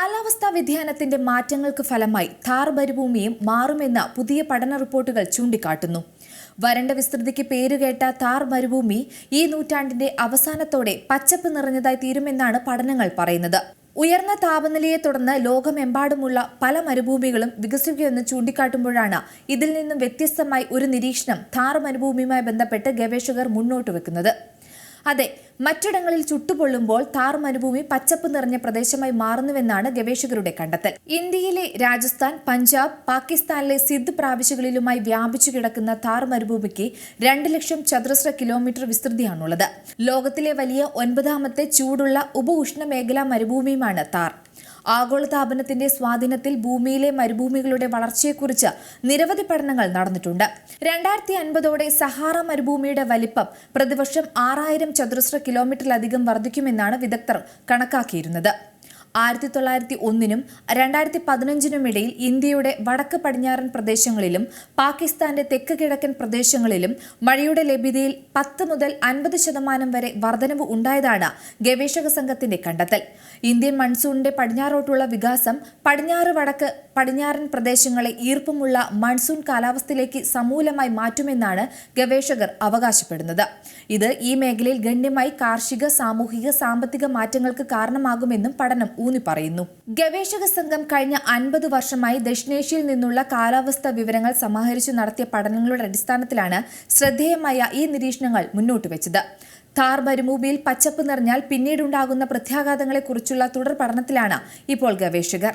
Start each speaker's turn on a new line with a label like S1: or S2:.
S1: കാലാവസ്ഥാ വ്യതിയാനത്തിന്റെ മാറ്റങ്ങൾക്ക് ഫലമായി താർ മരുഭൂമിയും മാറുമെന്ന പുതിയ പഠന റിപ്പോർട്ടുകൾ ചൂണ്ടിക്കാട്ടുന്നു. വരണ്ട വിസ്തൃതിക്ക് പേരുകേട്ട താർ മരുഭൂമി ഈ നൂറ്റാണ്ടിന്റെ അവസാനത്തോടെ പച്ചപ്പ് നിറഞ്ഞതായി തീരുമെന്നാണ് പഠനങ്ങൾ പറയുന്നത്. ഉയർന്ന താപനിലയെ തുടർന്ന് ലോകമെമ്പാടുമുള്ള പല മരുഭൂമികളും വികസിക്കുമെന്ന് ചൂണ്ടിക്കാട്ടുമ്പോഴാണ് ഇതിൽ നിന്നും വ്യത്യസ്തമായി ഒരു നിരീക്ഷണം താർ മരുഭൂമിയുമായി ബന്ധപ്പെട്ട് ഗവേഷകർ മുന്നോട്ട് വെക്കുന്നത്. അതെ മറ്റിടങ്ങളിൽ ചുട്ടുപൊള്ളുമ്പോൾ താർ മരുഭൂമി പച്ചപ്പ് നിറഞ്ഞ പ്രദേശമായി മാറുന്നുവെന്നാണ് ഗവേഷകരുടെ കണ്ടെത്തൽ. ഇന്ത്യയിലെ രാജസ്ഥാൻ പഞ്ചാബ് പാകിസ്ഥാനിലെ സിദ്ധ് പ്രാവശ്യകളിലുമായി വ്യാപിച്ചു കിടക്കുന്ന താർ മരുഭൂമിക്ക് രണ്ട് ലക്ഷം ചതുരശ്ര കിലോമീറ്റർ വിസ്തൃതിയാണുള്ളത്. ലോകത്തിലെ വലിയ ഒൻപതാമത്തെ ചൂടുള്ള ഉപ ഉഷ്ണമേഖലാ മരുഭൂമിയുമാണ് താർ. ആഗോളതാപനത്തിന്റെ സ്വാധീനത്തിൽ ഭൂമിയിലെ മരുഭൂമികളുടെ വളർച്ചയെക്കുറിച്ച് നിരവധി പഠനങ്ങൾ നടന്നിട്ടുണ്ട്. രണ്ടായിരത്തി അൻപതോടെ സഹാറ മരുഭൂമിയുടെ വലിപ്പം പ്രതിവർഷം ആറായിരം ചതുരശ്ര കിലോമീറ്ററിലധികം വർദ്ധിക്കുമെന്നാണ് വിദഗ്ധർ കണക്കാക്കിയിരുന്നത്. ആയിരത്തി തൊള്ളായിരത്തി ഒന്നിനും രണ്ടായിരത്തി പതിനഞ്ചിനും ഇടയിൽ ഇന്ത്യയുടെ വടക്ക് പടിഞ്ഞാറൻ പ്രദേശങ്ങളിലും പാകിസ്ഥാന്റെ തെക്ക് കിഴക്കൻ പ്രദേശങ്ങളിലും മഴയുടെ ലഭ്യതയിൽ പത്ത് മുതൽ അൻപത് ശതമാനം വരെ വർധനവ് ഉണ്ടായതാണ് ഗവേഷക സംഘത്തിന്റെ കണ്ടെത്തൽ. ഇന്ത്യൻ മൺസൂണിന്റെ പടിഞ്ഞാറോട്ടുള്ള വികാസം പടിഞ്ഞാറ് വടക്ക് പടിഞ്ഞാറൻ പ്രദേശങ്ങളെ ഈർപ്പമുള്ള മൺസൂൺ കാലാവസ്ഥയിലേക്ക് സമൂലമായി മാറ്റുമെന്നാണ് ഗവേഷകർ അവകാശപ്പെടുന്നത്. ഇത് ഈ മേഖലയിൽ ഗണ്യമായി കാർഷിക സാമൂഹിക സാമ്പത്തിക മാറ്റങ്ങൾക്ക് കാരണമാകുമെന്നും പഠനം ഊന്നി പറയുന്നു ഗവേഷക സംഘം കഴിഞ്ഞ അൻപത് വർഷമായി ദക്ഷിണേഷ്യയിൽ നിന്നുള്ള കാലാവസ്ഥാ വിവരങ്ങൾ സമാഹരിച്ചു നടത്തിയ പഠനങ്ങളുടെ അടിസ്ഥാനത്തിലാണ് ശ്രദ്ധേയമായ ഈ നിരീക്ഷണങ്ങൾ മുന്നോട്ട് വെച്ചത്. താർ മരുഭൂമിയിൽ പച്ചപ്പ് നിറഞ്ഞാൽ പിന്നീടുണ്ടാകുന്ന പ്രത്യാഘാതങ്ങളെക്കുറിച്ചുള്ള തുടർ പഠനത്തിലാണ് ഇപ്പോൾ ഗവേഷകർ.